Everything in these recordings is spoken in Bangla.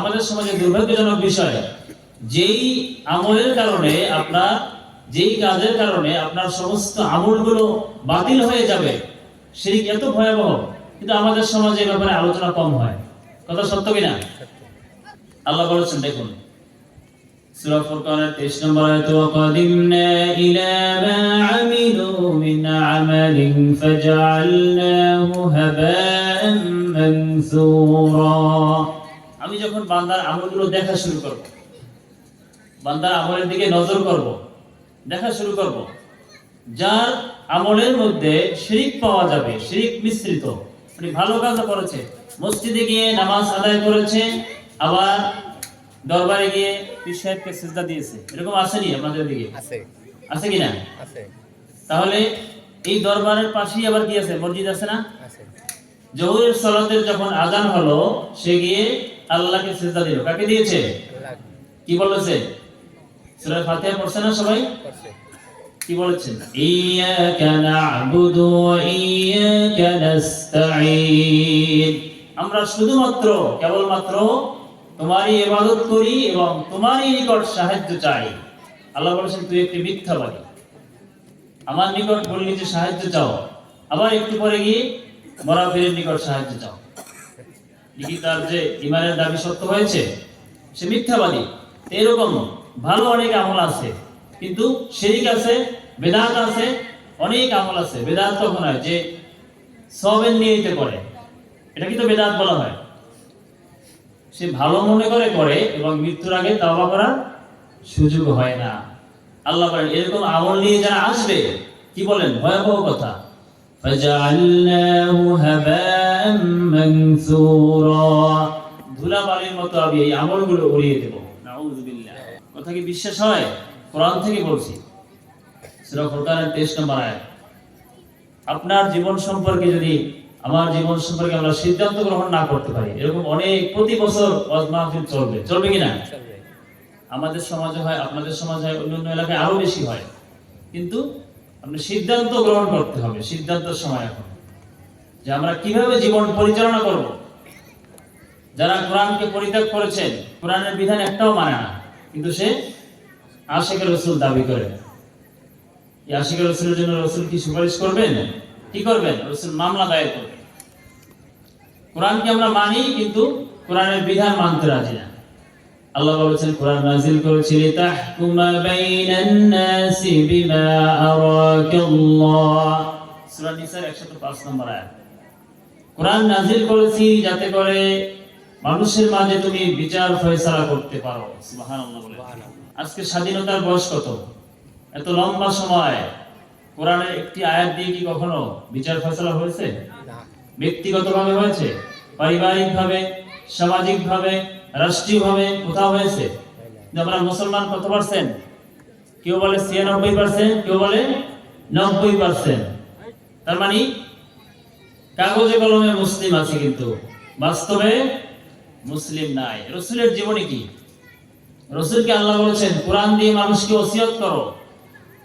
আমাদের সমাজে দুর্ভাগ্যজনক বিষয়। যেই আমলের কারণে আপনার, যেই কাজের কারণে আপনার সমস্ত আমলগুলো বাতিল হয়ে যাবে শিরিক এত ভয়াবহ, কিন্তু আমাদের সমাজে এ ব্যাপারে আলোচনা কম হয়। কথা সত্য কিনা? আল্লাহ বলেছেন, দেখুন, সূরা ফুরকানের 23 নম্বর আয়াতে ওয়াকাদিমনা ইলা মা আমিলু আমালিন ফাজআলনাহু হাবাআন মানসুরা। আমি যখন বান্দার আমলগুলো দেখা শুরু করব বান্দার আমলের দিকে নজর করব দেখা শুরু করব যার আমলের মধ্যে শিরিক পাওয়া যাবে শিরিক মিশ্রিত। উনি ভালো কাজও করেছে মসজিদে গিয়ে নামাজ আদায় করেছে আবার দরবারে গিয়ে পীর সাহেবকে সিজদা দিয়েছে। এরকম আসেনি আপনাদের দিকে? আছে। আছে কিনা আছে। তাহলে এই দরবারের পাশেই আবার কি আছে? মসজিদ আছে না? আছে। জহুরের সালাতের যখন আজান হলো সে গিয়ে আল্লাহকে সিজদা দিল। কাকে দিয়েছে? কি বলেছে? সূরা ফাতিহা পড়ছে না সবাই? কি বলেছেন ইয়াকা না'বুদু ওয়া ইয়াকা নাস্তাঈন। আমরা শুধুমাত্র কেবলমাত্র তোমারই ইবাদত করি এবং তোমারই নিকট সাহায্য চাই। আল্লাহ বলেছেন তুই একটি মিথ্যাবাদী আমার নিকট বললি যে সাহায্য চাও। আবার একটু পরে গিয়ে মরাফিরের নিকট সাহায্য চাও। তার যে ইমানের দাবি সত্য হয়েছে, সে মিথ্যাবাদী। এরকম ভালো অনেক আমল আছে, কিন্তু শিরিক আছে বেদাত আছে, অনেক আমল আছে। বেদাত তখন হয় যে সবের নিয়েতে করে এটা কিন্তু বেদাত বলা হয়। সে ভালো মনে করে করে এবং মৃত্যুর আগে তাওবা করার সুযোগ হয় না। আল্লাহ এরকম আমল নিয়ে যারা আসবে, কি বলেন? ভয়াবহ কথা। فجعلناه هباء منثورا ধুলাবালির মতো আমি এই আমলগুলো উড়িয়ে দেব নাউযুবিল্লাহ কথা কি বিশ্বাস হয় কোরআন থেকে বলছি সূরা ফুরকানের 23 নম্বর আয়াত আপনার জীবন সম্পর্কে যদি আমার জীবন সম্পর্কে আমরা সিদ্ধান্ত গ্রহণ না করতে পারি এরকম অনেক প্রতি বছর ওয়াজ মাহফিল চলবে চলবে কিনা চলবে আমাদের সমাজে হয় আপনাদের সমাজে হয় অন্যান্য এলাকায় আরো বেশি হয় কিন্তু আপনি সিদ্ধান্ত গ্রহণ করতে হবে সিদ্ধান্তের সময় এখন। যে আমরা কীভাবে জীবন পরিচালনা করব? যারা কোরআনকে পরিত্যাগ করেছেন, কোরআনের বিধান একটাও মানে না, কিন্তু সে আশেখের রসুল দাবি করে। এই আশেখের রসুলের জন্য রসুল কি সুপারিশ করবেন? কি করবেন? রসুল মামলা দায়ের করবেন। কোরআনকে আমরা মানি, কিন্তু কোরআনের বিধান মানতে রাজি না। আল্লাহ বলেছেন কোরআন নাজিল করেছিল তাহকুমা বাইনান নাসি বিমা আরাকাল্লাহ। সূরা নিসার 105 নম্বর আয়াত। কোরআন নাজিল করেছি যাতে করে মানুষের মাঝে তুমি বিচার ফয়সালা করতে পারো। সুবহানাল্লাহ বলে। আজকে স্বাধীনতার বয়স কত? এত লম্বা সময়। কোরআনের একটি আয়াত দিয়ে কি কখনো বিচার ফয়সালা হয়েছে? ব্যক্তিগতভাবে হয়েছে? পারিবারিকভাবে? সামাজিকভাবে? রাষ্ট্রীয়ভাবে কোথাও হয়েছে যে আমরা মুসলমান কত পার্সেন্ট কেউ বলে ছিয়ানব্বই পার্সেন্ট কেউ বলে নব্বই পার্সেন্ট তার মানে কাগজে কলমে মুসলিম আছে কিন্তু বাস্তবে মুসলিম নাই রসুলের জীবনে কি রসুলকে আল্লাহ বলেছেন কোরআন দিয়ে মানুষকে ওসিয়ত করো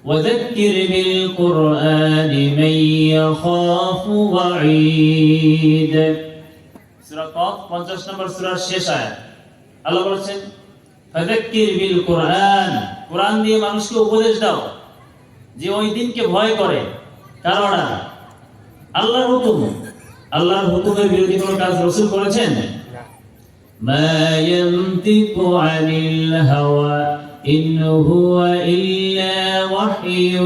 وذكر بالقرآن من يخاف وعيد সূরা কফ 50 নম্বর সূরার শেষ আয়াত আল্লাহ বলেছেন ফাযাক্কির বিল কোরআন কোরআন দিয়ে মানুষকে উপদেশ দাও যে ওই দিনকে ভয় করে কারণ আল্লাহর হুকুম আল্লাহর হুকুমের বিরোধী কোনো কাজ রাসূল করেছেন না ما ينطق عن الهوى إن هو إلا وحي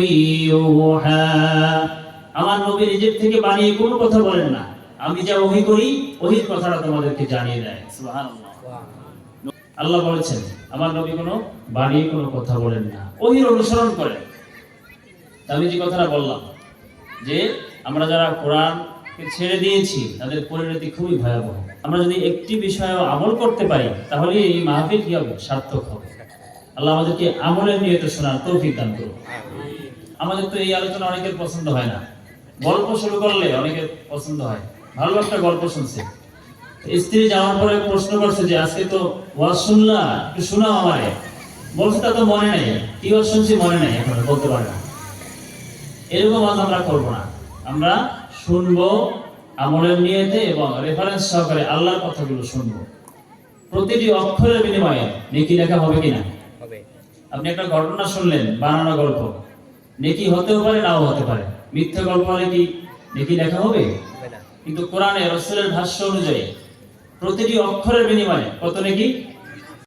يوحى আমার নবী নিজের থেকে বানিয়ে কোনো কথা বলেন না আমি যা ওহি করি ওহির কথাটা তোমাদেরকে জানিয়ে দেয় সুবহানাল্লাহ ওয়া আল্লাহ বলেছেন, আমার নবী কোনো বানিয়ে কোনো কথা বলেন না। ওহির অনুসরণ করেন। আমি যে কথাটা বললাম, যে আমরা যারা কোরআনকে ছেড়ে দিয়েছি, তাদের পরিণতি খুবই ভয়াবহ। আমরা যদি একটি বিষয়ে আমল করতে পারি তাহলে এই মাহফিল কি হবে? সার্থক হবে। আল্লাহ আমাদেরকে আমলের নিয়ত শোনার দান করুন। আমাদের তো এই আলোচনা অনেকের পছন্দ হয় না। গল্প শুরু করলে অনেকের পছন্দ হয়। ভালো একটা গল্প শুনছে। স্ত্রী যাওয়ার পরে প্রশ্ন করছে যে আজকে তো ওয়াজ শুনলা? একটু শোনাও আমারে। বলছে তা তো মনে নেই। কি ওয়াজ শুনছি মনে নেই এখন বলতে পারে না। এরকম ওয়াজ আমরা করব না। আমরা শুনব আমলের নিয়েতে এবং রেফারেন্স সহকারে আল্লাহর কথাগুলো শুনব। প্রতিটি অক্ষরের বিনিময়ে নেকি লেখা হবে কিনা? আপনি একটা ঘটনা শুনলেন বানানো গল্প। নেকি হতেও পারে নাও হতে পারে। মিথ্যা গল্প হলে কি নেকি লেখা হবে? কিন্তু কোরআনে রসুলের ভাষ্য অনুযায়ী প্রতিটি অক্ষরের বিনিময়ে। কত নেকি?